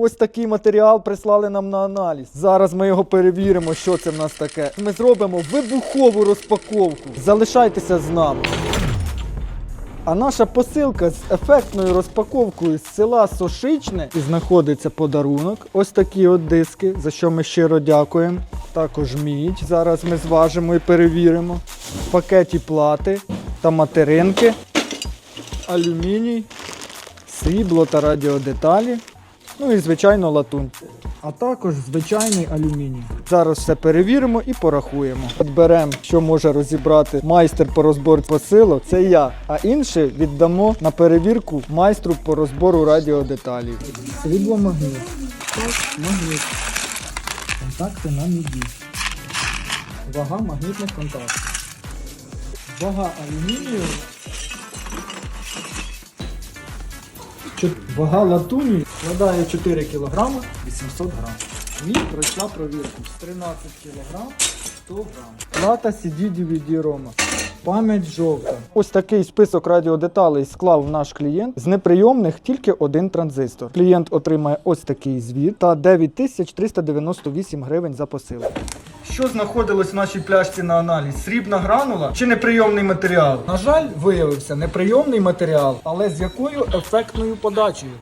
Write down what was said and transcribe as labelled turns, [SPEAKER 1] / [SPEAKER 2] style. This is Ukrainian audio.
[SPEAKER 1] Ось такий матеріал прислали нам на аналіз. Зараз ми його перевіримо, що це в нас таке. Ми зробимо вибухову розпаковку. Залишайтеся з нами. А наша посилка з ефектною розпаковкою з села Сошичне і знаходиться подарунок. Ось такі от диски, за що ми щиро дякуємо. Також мідь. Зараз ми зважимо і перевіримо. В пакеті плати та материнки, алюміній, срібло та радіодеталі. Ну і звичайно латунь. А також звичайний алюміній. Зараз все перевіримо і порахуємо. Беремо, що може розібрати майстер по розбору посилок, це я. А інше віддамо на перевірку майстру по розбору радіодеталей. Срібло магніт. Магніт. Контакти на міді. Вага магнітних контактів. Вага алюмінію. Вага латуні складає 4 кг 800 г. Мій пройшла провірку з 13 кг 100 г. Плата CD DVD ROMA. Пам'ять жовта. Ось такий список радіодеталей склав наш клієнт. З неприйомних тільки один транзистор. Клієнт отримає ось такий звіт та 9398 гривень за посилку. Що знаходилось в нашій пляшці на аналіз? Срібна гранула чи неприйомний матеріал? На жаль, виявився неприйомний матеріал, але з якою ефектною подачею.